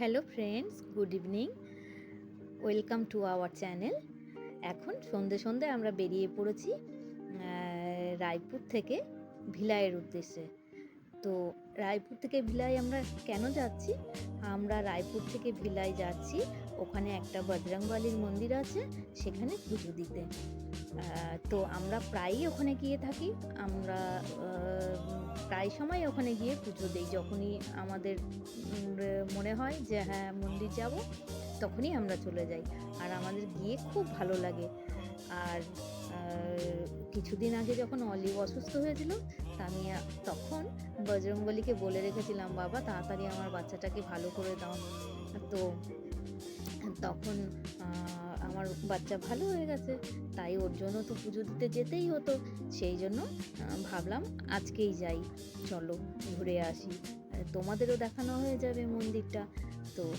Hello friends, good evening. Welcome to our channel. এখন সন্ধে সন্ধে আমরা বেরিয়ে পড়েছি রায়পুর থেকে ভিলাইয়ের উদ্দেশ্যে। তো রায়পুর থেকে ভিলাই আমরা কেন যাচ্ছি? আমরা রায়পুর থেকে ভিলাই যাচ্ছি। ওখানে একটা বজরংবালির মন্দির আছে, সেখানে পুজো দিতে। তো আমরা প্রায়ই ওখানে গিয়ে থাকি। আমরা প্রায় সময় ওখানে গিয়ে পুজো দিই। যখনই আমাদের মনে হয় যে হ্যাঁ মন্দির যাব, তখনই আমরা চলে যাই। আর আমাদের গিয়ে খুব ভালো লাগে। আর কিছুদিন আগে যখন অলিভ অসুস্থ হয়েছিল, তা আমি তখন বজরংবলীকে বলে রেখেছিলাম, বাবা, তাড়াতাড়ি আমার বাচ্চাটাকে ভালো করে দাও। তো তখন আমার বাচ্চা ভালো হয়ে গেছে। তাই ওর জন্য তো পুজো দিতে যেতেই হতো। সেই জন্য ভাবলাম আজকেই যাই। চলো, ঘুরে আসি। তোমাদেরও দেখানো হয়ে যাবে মন্দিরটা। তো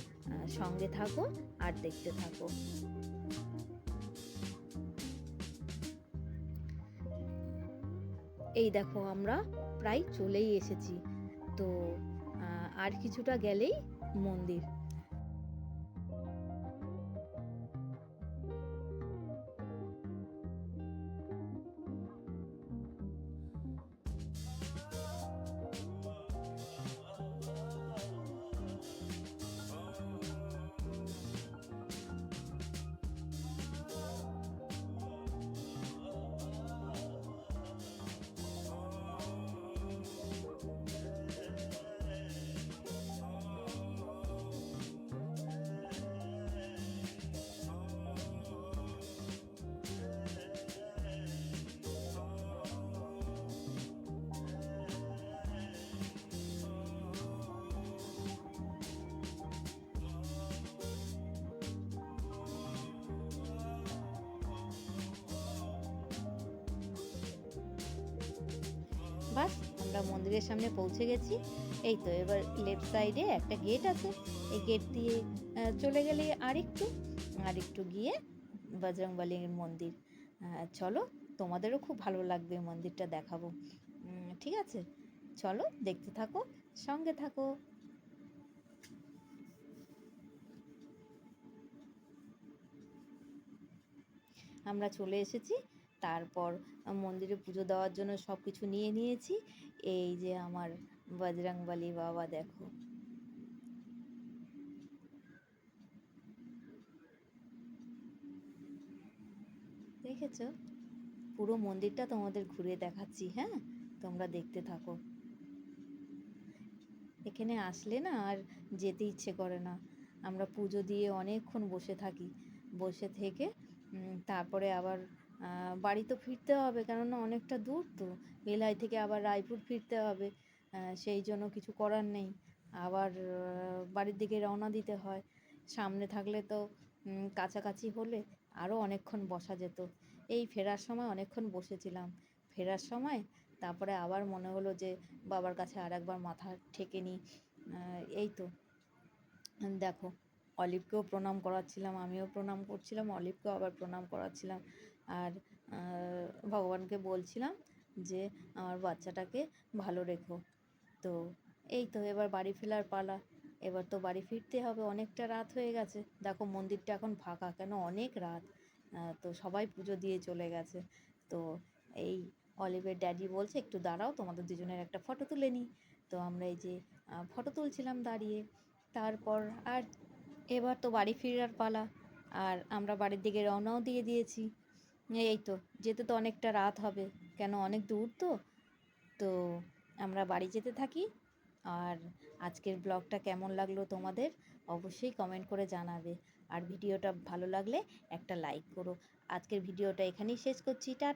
সঙ্গে থাকো আর দেখতে থাকো। এই দেখো আমরা প্রায় চলেই এসেছি। তো আর কিছুটা গেলেই মন্দির। বাস আমরা মন্দিরের সামনে পৌঁছে গেছি। এই তো, এবার লেফট সাইডে একটা গেট আছে। এই গেট দিয়ে চলে গেলে আরেকটু আরেকটু গিয়ে বজরংবলীর মন্দির। চলো, তোমাদেরও খুব ভালো লাগবে মন্দিরটা দেখাবো। ঠিক আছে? চলো, দেখতে থাকো, সঙ্গে থাকো। আমরা চলে এসেছি। তারপর মন্দিরে পুজো দেওয়ার জন্য সব কিছু নিয়ে নিয়েছি। এই যে আমার বজরংবলী বাবা, দেখো। দেখেছ? পুরো মন্দিরটা তোমাদের ঘুরে দেখাচ্ছি হ্যাঁ? তোমরা দেখতে থাকো। এখানে আসলে না আর যেতে ইচ্ছে করে না। আমরা পুজো দিয়ে অনেকক্ষণ বসে থাকি। বসে থেকে তারপরে আবার বাড়ি তো ফিরতে হবে, কেননা অনেকটা দূর তো। বেলাই থেকে আবার রায়পুর ফিরতে হবে সেই জন্য কিছু করার নেই। আবার বাড়ির দিকে রওনা দিতে হয়। সামনে থাকলে তো কাছাকাছি হলে আরও অনেকক্ষণ বসা যেত। এই ফেরার সময় অনেকক্ষণ বসেছিলাম। ফেরার সময় তারপরে আবার মনে হলো যে, বাবার কাছে আর একবার মাথা ঠেকে নিই। এই তো। দেখো, অলিভকেও প্রণাম করাচ্ছিলাম, আমিও প্রণাম করছিলাম, অলিভকেও আবার প্রণাম করাচ্ছিলাম। আর ভগবানকে বলছিলাম যে, আমার বাচ্চাটাকে ভালো রেখো। তো এই তো এবার বাড়ি ফেরার পালা। এবার তো বাড়ি ফিরতে হবে, অনেকটা রাত হয়ে গেছে। দেখো মন্দিরটা এখন ফাঁকা, কেন? অনেক রাত। তো সবাই পুজো দিয়ে চলে গেছে। তো এই অলিভের ড্যাডি বলছে, একটু দাঁড়াও, তোমাদের দুজনের একটা ফটো তুলে নিই। তো আমরা এই যে ফটো তুলছিলাম দাঁড়িয়ে। তারপর আর এবার তো বাড়ি ফেরার পালা। আর আমরা বাড়ির দিকে রওনাও দিয়ে দিয়েছি। এই তো, যেতে তো অনেকটা রাত হবে। কেন, অনেক দূর তো। তো, আমরা বাড়ি যেতে থাকি। আর আজকের ব্লগটা কেমন লাগল তোমাদের? অবশ্যই কমেন্ট করে জানাবে। আর ভিডিওটা ভালো লাগলে একটা লাইক করো। আজকের ভিডিওটা এখানেই শেষ করছি। টা